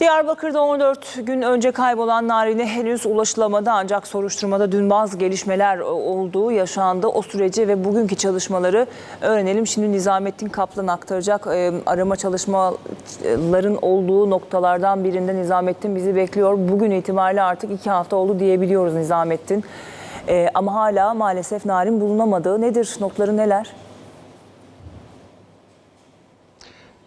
Diyarbakır'da 14 gün önce kaybolan Narin'e henüz ulaşılamadı ancak soruşturmada dün bazı gelişmeler olduğu yaşandı. O süreci ve bugünkü çalışmaları öğrenelim. Şimdi Nizamettin Kaplan aktaracak Ee, arama çalışmaların olduğu noktalardan birinde Nizamettin bizi bekliyor. Bugün itibariyle artık iki hafta oldu diyebiliyoruz Nizamettin. Ee, ama hala maalesef Narin bulunamadı. Nedir notları neler?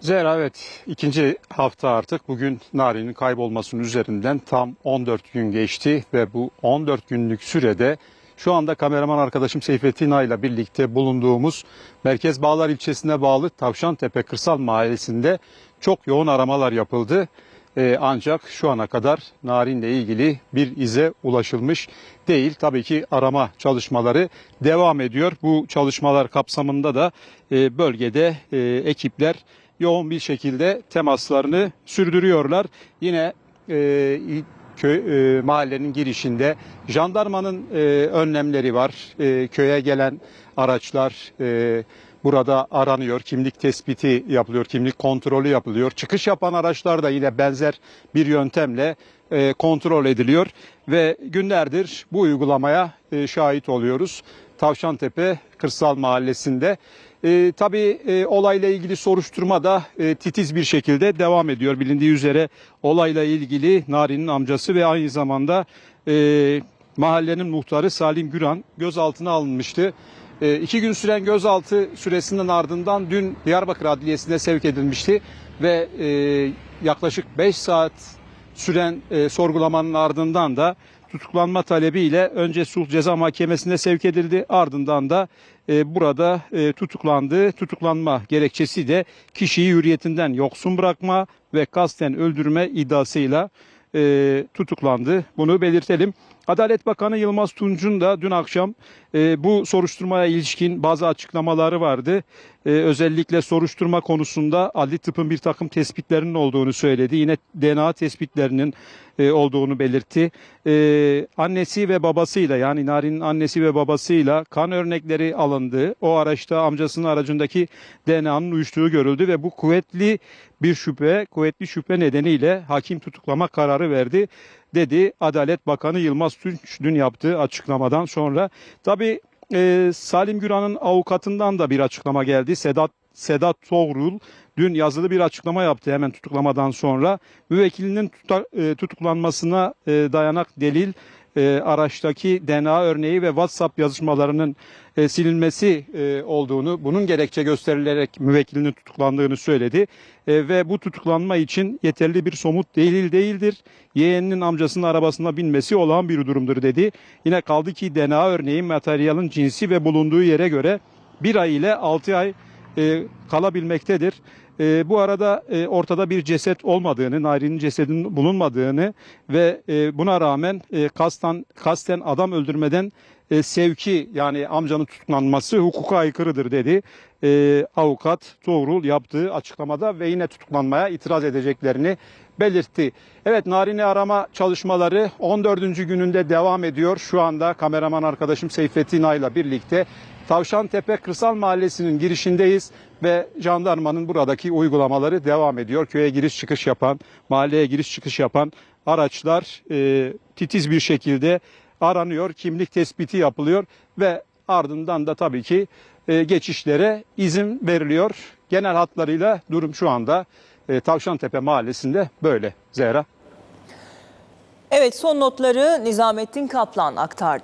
Zehra evet ikinci hafta artık bugün Nari'nin kaybolmasının üzerinden tam 14 gün geçti ve bu 14 günlük sürede şu anda kameraman arkadaşım Seyfettin Ay ile birlikte bulunduğumuz Merkez Bağlar ilçesine bağlı Tavşantepe Kırsal Mahallesi'nde çok yoğun aramalar yapıldı. Ee, ancak şu ana kadar Narin'le ilgili bir ize ulaşılmış değil. Tabii ki arama çalışmaları devam ediyor. Bu çalışmalar kapsamında da e, bölgede e, ekipler yoğun bir şekilde temaslarını sürdürüyorlar. Yine e, köy e, mahallenin girişinde jandarmanın e, önlemleri var. E, köye gelen araçlar e, burada aranıyor. Kimlik tespiti yapılıyor, kimlik kontrolü yapılıyor. Çıkış yapan araçlar da yine benzer bir yöntemle e, kontrol ediliyor ve günlerdir bu uygulamaya e, şahit oluyoruz. Tavşantepe Kırsal Mahallesi'nde. E, tabii e, olayla ilgili soruşturma da e, titiz bir şekilde devam ediyor. Bilindiği üzere olayla ilgili Nari'nin amcası ve aynı zamanda e, mahallenin muhtarı Salim Güran gözaltına alınmıştı. E, iki gün süren gözaltı süresinden ardından dün Diyarbakır Adliyesi'ne sevk edilmişti ve e, yaklaşık 5 saat süren e, sorgulamanın ardından da tutuklanma talebiyle önce Sulh Ceza Mahkemesi'ne sevk edildi. Ardından da e, burada e, tutuklandı. Tutuklanma gerekçesi de kişiyi hürriyetinden yoksun bırakma ve kasten öldürme iddiasıyla e, tutuklandı. Bunu belirtelim. Adalet Bakanı Yılmaz Tunç'un da dün akşam e, bu soruşturmaya ilişkin bazı açıklamaları vardı. E, özellikle soruşturma konusunda adli tıpın bir takım tespitlerinin olduğunu söyledi. Yine DNA tespitlerinin e, olduğunu belirtti. E, annesi ve babasıyla yani Nari'nin annesi ve babasıyla kan örnekleri alındı. O araçta amcasının aracındaki DNA'nın uyuştuğu görüldü ve bu kuvvetli bir şüphe, kuvvetli şüphe nedeniyle hakim tutuklama kararı verdi dedi Adalet Bakanı Yılmaz Tunç dün yaptığı açıklamadan sonra. Tabi Salim Güran'ın avukatından da bir açıklama geldi. Sedat Sedat Toğrul dün yazılı bir açıklama yaptı hemen tutuklamadan sonra. Müvekkilinin tuta- e, tutuklanmasına e, dayanak delil e, araçtaki DNA örneği ve WhatsApp yazışmalarının e, silinmesi e, olduğunu, bunun gerekçe gösterilerek müvekkilinin tutuklandığını söyledi. E, ve bu tutuklanma için yeterli bir somut delil değildir. Yeğeninin amcasının arabasına binmesi olağan bir durumdur dedi. Yine kaldı ki DNA örneği materyalin cinsi ve bulunduğu yere göre bir ay ile 6 ay e, kalabilmektedir. E, bu arada e, ortada bir ceset olmadığını, Nari'nin cesedinin bulunmadığını ve e, buna rağmen e, kasten, kasten adam öldürmeden e, sevki yani amcanın tutuklanması hukuka aykırıdır dedi. E, avukat Tuğrul yaptığı açıklamada ve yine tutuklanmaya itiraz edeceklerini belirtti. Evet Narin'i arama çalışmaları 14. gününde devam ediyor. Şu anda kameraman arkadaşım Seyfettin Ay'la birlikte Tavşantepe Kırsal Mahallesi'nin girişindeyiz ve jandarmanın buradaki uygulamaları devam ediyor. Köye giriş çıkış yapan, mahalleye giriş çıkış yapan araçlar e, titiz bir şekilde aranıyor, kimlik tespiti yapılıyor ve ardından da tabii ki e, geçişlere izin veriliyor. Genel hatlarıyla durum şu anda e, Tavşantepe Mahallesi'nde böyle Zehra. Evet son notları Nizamettin Kaplan aktardı.